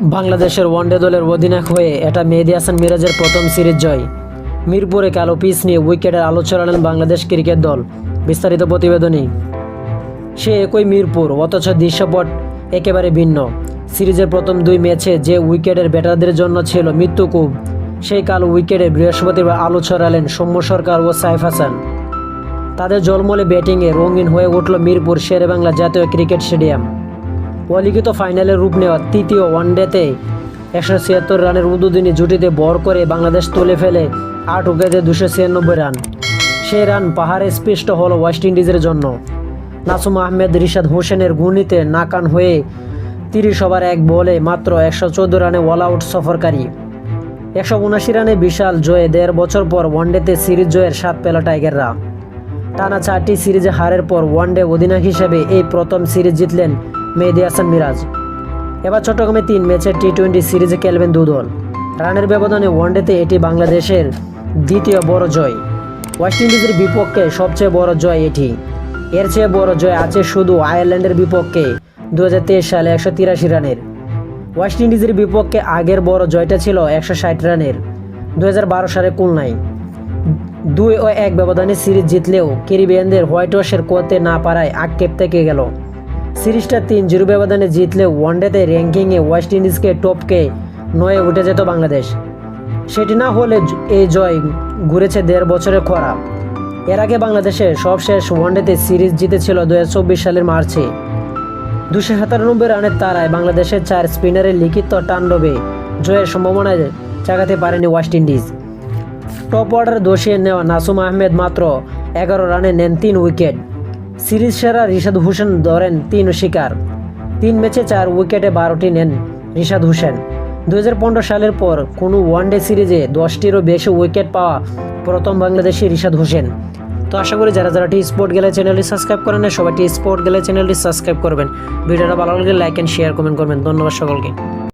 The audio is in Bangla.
বাংলাদেশের ওয়ানডে দলের অধিনায়ক হয়ে এটা মেহেদি হাসান মিরাজের প্রথম সিরিজ জয়। মিরপুরে কালো পিচ নিয়ে উইকেটের আলো ছড়ালেন বাংলাদেশ ক্রিকেট দল। বিস্তারিত প্রতিবেদনী সে একই মিরপুর, অথচ দৃশ্যপট একেবারে ভিন্ন। সিরিজের প্রথম দুই ম্যাচে যে উইকেটের ব্যাটারদের জন্য ছিল মৃত্যুকূপ সেই কালো উইকেটে বৃহস্পতিবার আলো ছড়ালেন সৌম্য সরকার ও সাইফ হাসান। তাদের জলমলে ব্যাটিংয়ে রঙিন হয়ে উঠল মিরপুর শেরেবাংলা জাতীয় ক্রিকেট স্টেডিয়াম। অলিখিত ফাইনালে রূপ নেওয়া তৃতীয় ওয়ানডেতে একশো ছিয়াত্তর রানের উদ্বোধনী জুটিতে বর করে বাংলাদেশ তুলে ফেলে আট উইকেটে দুশো ছিয়ানব্বই রান। সেই রান পাহাড়ে স্পৃষ্ট হল ওয়েস্ট ইন্ডিজের জন্য। নাসুম আহমেদ, রিশাদ হোসেনের গুণিতে নাকান হয়ে তিরিশ ওভার এক বলে মাত্র একশো চোদ্দ রানে অল আউট সফরকারী। একশো উনাশি রানে বিশাল জয়ে দেড় বছর পর ওয়ানডেতে সিরিজ জয়ের স্বাদ পেল টাইগাররা। টানা চারটি সিরিজে হারের পর ওয়ানডে অধিনায়ক হিসেবে এই প্রথম সিরিজ জিতলেন মেহেদি হাসান মিরাজ। এবার চট্টগ্রামে তিন ম্যাচের টি টোয়েন্টি সিরিজে খেলবেন দুদল রানের ব্যবধানে ওয়ানডেতে এটি বাংলাদেশের দ্বিতীয় বড় জয়। ওয়েস্ট ইন্ডিজের বিপক্ষে সবচেয়ে বড় জয় এটি। এর চেয়ে বড় জয় আছে শুধু আয়ারল্যান্ডের বিপক্ষে দু হাজার তেইশ সালে একশো তিরাশি রানের। ওয়েস্ট ইন্ডিজের বিপক্ষে আগের বড় জয়টা ছিল একশো ষাট রানের। দু হাজার বারো সালে খুলনায় দুই ও এক ব্যবধানে সিরিজ জিতলেও ক্যারিবিয়ানদের হোয়াইট ওয়াশের করতে না পারায় আক্ষেপ থেকে গেল। সিরিজটা তিন জিরো ব্যবধানে জিতলেও ওয়ানডেতে র্যাঙ্কিংয়ে ওয়েস্ট ইন্ডিজকে টপকে নয়ে উঠে যেত বাংলাদেশ। সেটি না হলে এই জয় ঘুরেছে দেড় বছরের খরা। এর আগে বাংলাদেশের সবশেষ ওয়ানডেতে সিরিজ জিতেছিল দু হাজার চব্বিশ সালের মার্চে। দুশো সাতানব্বই রানের তারায় বাংলাদেশের চার স্পিনারের লিখিত তাণ্ডবে জয়ের সম্ভাবনায় জাগাতে পারেনি ওয়েস্ট ইন্ডিজ। টপ অর্ডার দোষিয়ে নেওয়া নাসুম আহমেদ মাত্র এগারো রানে নেন তিন উইকেট। সিরিজ সেরা রিশাদ হোসেন ধরেন তিন শিকার। তিন ম্যাচে চার উইকেটে বারোটি নেন রিশাদ হোসেন। দু হাজার পনেরো সালের পর কোনো ওয়ানডে সিরিজে দশটিরও বেশি উইকেট পাওয়া প্রথম বাংলাদেশি রিশাদ হোসেন। তো আশা করি যারা যারা টি স্পোর্ট গেলে চ্যানেলটি সাবস্ক্রাইব করেন না সবাই টি স্পোর্ট গেলে চ্যানেলটি সাবস্ক্রাইব করবেন। ভিডিওটা ভালো লাগলে লাইক অ্যান্ড শেয়ার কমেন্ট করবেন। ধন্যবাদ সকলকে।